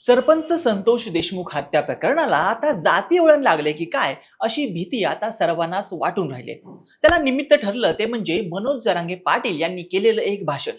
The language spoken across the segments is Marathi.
सरपंच संतोष देशमुख हत्या प्रकरणाला आता जाती वळण लागले की काय अशी भीती आता सर्वांनाच वाटून राहिले. त्याला निमित्त ठरलं ते म्हणजे मनोज जरांगे पाटील यांनी केलेलं एक भाषण.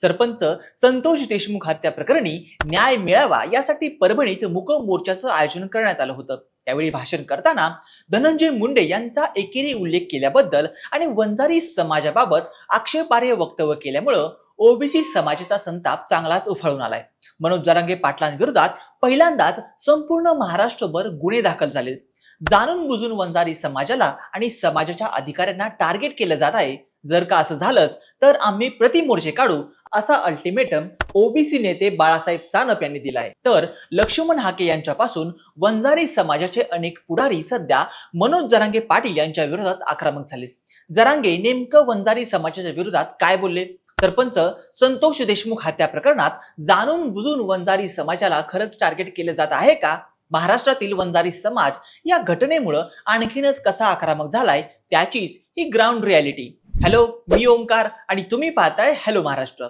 सरपंच संतोष देशमुख हत्या प्रकरणी न्याय मिळावा यासाठी परभणीत मुक मोर्चाचं आयोजन करण्यात आलं होतं. त्यावेळी भाषण करताना धनंजय मुंडे यांचा एकेरी उल्लेख केल्याबद्दल आणि वंजारी समाजाबाबत आक्षेपार्ह वक्तव्य केल्यामुळं ओबीसी समाजाचा संताप चांगलाच उफाळून आलाय. मनोज जरांगे पाटलांविरोधात पहिल्यांदाच संपूर्ण महाराष्ट्रभर गुन्हे दाखल झाले. जाणून बुजून वंजारी समाजाला आणि समाजाच्या अधिकाऱ्यांना टार्गेट केलं जात आहे. जर का असं झालंच तर आम्ही प्रतिमोर्चे काढू असा अल्टिमेटम ओबीसी नेते बाळासाहेब सानप यांनी दिला आहे तर लक्ष्मण हाके यांच्यापासून वंजारी समाजाचे अनेक पुढारी सध्या मनोज जरांगे पाटील यांच्या विरोधात आक्रमक झाले. जरांगे नेमकं वंजारी समाजाच्या विरोधात काय बोलले? सरपंच संतोष देशमुख हत्या प्रकरणात जाणून बुजून वंजारी समाजाला खरंच टार्गेट केलं जात आहे का? महाराष्ट्रातील वंजारी समाज या घटनेमुळं आणखीनच कसा आक्रमक झालाय? त्याचीच ही ग्राउंड रियालिटी हॅलो मी ओमकार आणि तुम्ही पाहताय हॅलो महाराष्ट्र.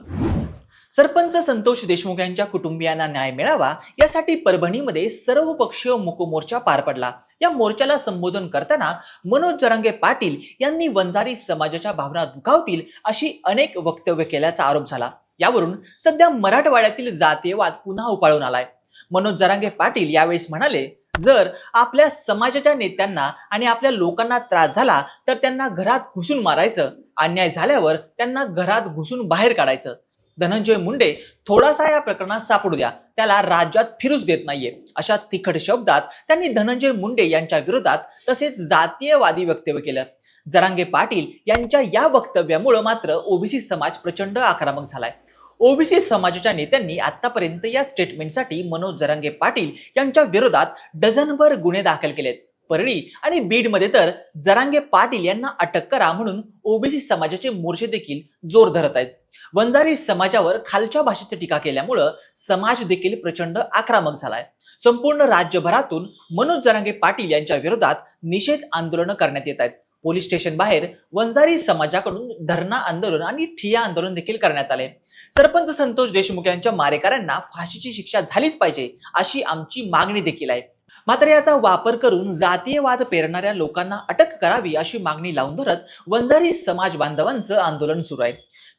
सरपंच संतोष देशमुख यांच्या कुटुंबियांना न्याय मिळावा यासाठी परभणीमध्ये सर्वपक्षीय मुकमोर्चा पार पडला. या मोर्चाला संबोधन करताना मनोज जरांगे पाटील यांनी वंजारी समाजाच्या भावना दुखावतील अशी अनेक वक्तव्य केल्याचा आरोप झाला. यावरून सध्या मराठवाड्यातील जातीयवाद पुन्हा उपाळून आलाय. मनोज जरांगे पाटील यावेळेस म्हणाले जर आपल्या समाजाच्या नेत्यांना आणि आपल्या लोकांना त्रास झाला तर त्यांना घरात घुसून मारायचं. अन्याय झाल्यावर त्यांना घरात घुसून बाहेर काढायचं. धनंजय मुंडे थोडासा या प्रकरणात सापडू द्या. त्याला राज्यात फिरूच देत नाहीये. अशा तिखट शब्दात त्यांनी धनंजय मुंडे यांच्या विरोधात तसेच जातीयवादी वक्तव्य केलं. जरांगे पाटील यांच्या या वक्तव्यामुळं मात्र ओबीसी समाज प्रचंड आक्रमक झालाय. ओबीसी समाजाच्या नेत्यांनी आतापर्यंत या स्टेटमेंटसाठी मनोज जरांगे पाटील यांच्या विरोधात डझनभर गुन्हे दाखल केलेत. परळी आणि बीडमध्ये तर जरांगे पाटील यांना अटक करा म्हणून ओबीसी समाजाचे मोर्चे देखील जोर धरत आहेत. वंजारी समाजावर खालच्या भाषेत टीका केल्यामुळं समाज देखील प्रचंड आक्रमक झालाय. संपूर्ण राज्यभरातून मनोज जरांगे पाटील यांच्या विरोधात निषेध आंदोलनं करण्यात येत आहेत. पोलीस स्टेशन बाहेर वंजारी समाजाकडून धरणा आंदोलन आणि ठिया आंदोलन देखील करण्यात आले सरपंच संतोष देशमुख यांच्या मारेकऱ्यांना फाशीची शिक्षा झालीच पाहिजे अशी आमची मागणी देखील आहे. मात्र याचा वापर करून जातीयवाद पेरणाऱ्या लोकांना अटक करावी अशी मागणी लावून धरत वंजारी समाज बांधवांचं आंदोलन सुरू आहे.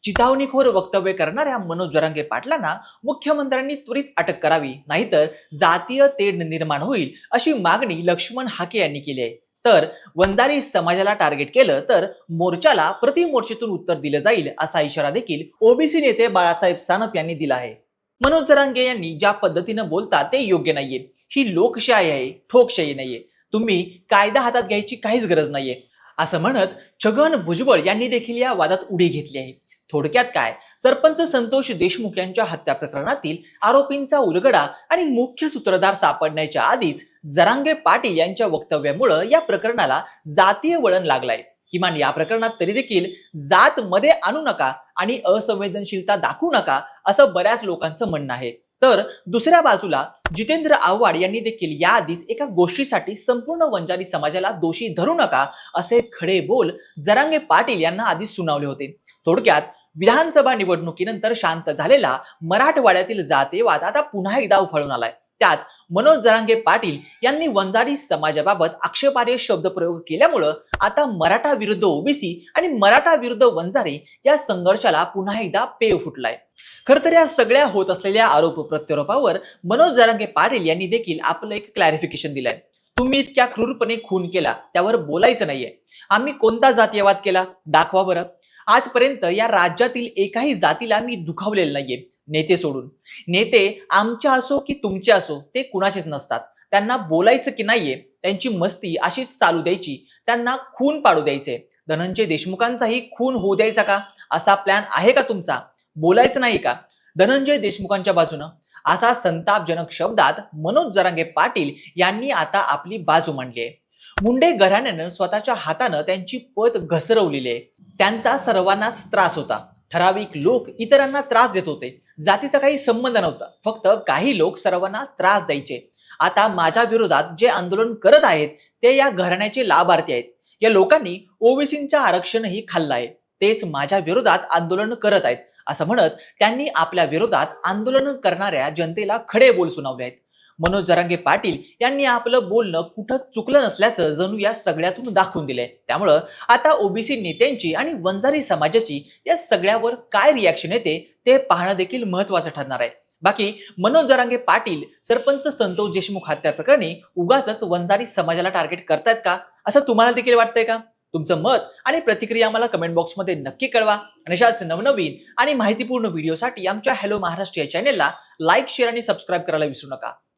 चितावणीखोर वक्तव्य करणाऱ्या मनोज जरांगे पाटलांना मुख्यमंत्र्यांनी त्वरित अटक करावी नाहीतर जातीय तेढ निर्माण होईल अशी मागणी लक्ष्मण हाके यांनी केली आहे. तर वंजारी समाजाला टार्गेट केलं तर मोर्चाला प्रतिमोर्चेतून उत्तर दिलं जाईल असा इशारा देखील ओबीसी नेते बाळासाहेब सानप यांनी दिला आहे. मनोज जरांगे यांनी ज्या पद्धतीनं बोलतात ते योग्य नाहीये. ही लोकशाही आहे ठोकशाही नाहीये. तुम्ही कायदा हातात घ्यायची काहीच गरज नाहीये. असं म्हणत छगन भुजबळ यांनी देखील या वादात उडी घेतली आहे. थोडक्यात काय? सरपंच संतोष देशमुख यांच्या हत्या प्रकरणातील आरोपींचा उलगडा आणि मुख्य सूत्रधार सापडण्याच्या आधीच जरांगे पाटील यांच्या वक्तव्यामुळं या प्रकरणाला जातीय वळण लागलाय. किमान या प्रकरणात तरी देखील जात मध्ये आणू नका आणि असंवेदनशीलता दाखवू नका असं बऱ्याच लोकांचं म्हणणं आहे. तर दुसऱ्या बाजूला जितेंद्र आव्हाड यांनी देखील याआधीच एका गोष्टीसाठी संपूर्ण वंजारी समाजाला दोषी धरू नका असे खडे बोल जरांगे पाटील यांना आधीच सुनावले होते. थोडक्यात विधानसभा निवडणुकीनंतर शांत झालेला मराठवाड्यातील जातीयवाद आता पुन्हा एकदा उफाळून आलाय. त्यात मनोज जरांगे पाटील यांनी वंजारी समाजाबाबत आक्षेपार्ह शब्दप्रयोग केल्यामुळं आता मराठा विरुद्ध ओबीसी आणि मराठा विरुद्ध वंजारी या संघर्षाला पुन्हा एकदा पेव फुटलाय. खर तर या सगळ्या होत असलेल्या आरोप प्रत्यारोपावर मनोज जरांगे पाटील यांनी देखील आपलं एक क्लॅरिफिकेशन दिलंय. तुम्ही इतक्या क्रूरपणे खून केला त्यावर बोलायचं नाहीये. आम्ही कोणता जातीयवाद केला? दाखवा बरं. आजपर्यंत या राज्यातील एकाही जातीला मी दुखावलेलं नाहीये. नेते सोडून. नेते आमच्या असो की तुमचे असो ते कुणाचेच नसतात. त्यांना बोलायचं की नाहीये त्यांची मस्ती अशीच चालू द्यायची. त्यांना खून पाडू द्यायचे. धनंजय देशमुखांचाही खून होऊ द्यायचा का? असा प्लॅन आहे का तुमचा? बोलायचं नाही का? धनंजय देशमुखांच्या बाजूनं. असा संतापजनक शब्दात मनोज जरांगे पाटील यांनी आता आपली बाजू मांडली आहे. मुंडे घराण्यानं स्वतःच्या हातानं त्यांची पत घसरवलेली आहे. त्यांचा सर्वांनाच त्रास होता. ठराविक लोक इतरांना त्रास देत होते. जातीचा काही संबंध नव्हता. फक्त काही लोक सर्वांना त्रास द्यायचे. आता माझ्या विरोधात जे आंदोलन करत आहेत ते या घराण्याचे लाभार्थी आहेत. या लोकांनी ओबीसींचं आरक्षणही खाल्लं आहे. तेच माझ्या विरोधात आंदोलन करत आहेत. असं म्हणत त्यांनी आपल्या विरोधात आंदोलन करणाऱ्या जनतेला खडे बोल सुनावले आहेत. मनोज जरांगे पाटील यांनी आपलं बोलणं कुठं चुकलं नसल्याचं जणू या सगळ्यातून दाखवून दिलंय. त्यामुळं आता ओबीसी नेत्यांची आणि वंजारी समाजाची या सगळ्यावर काय रिॲक्शन येते ते पाहणं देखील महत्वाचं ठरणार आहे. बाकी मनोज जरांगे पाटील सरपंच संतोष देशमुख हत्या प्रकरणी उगाच वंजारी समाजाला टार्गेट करतायत का? असं तुम्हाला देखील वाटतंय का? तुमचं मत आणि प्रतिक्रिया आम्हाला कमेंट बॉक्समध्ये नक्की कळवा. आणि अशाच नवनवीन आणि माहितीपूर्ण व्हिडिओसाठी आमच्या हॅलो महाराष्ट्र या चॅनेलला लाईक शेअर आणि सबस्क्राईब करायला विसरू नका.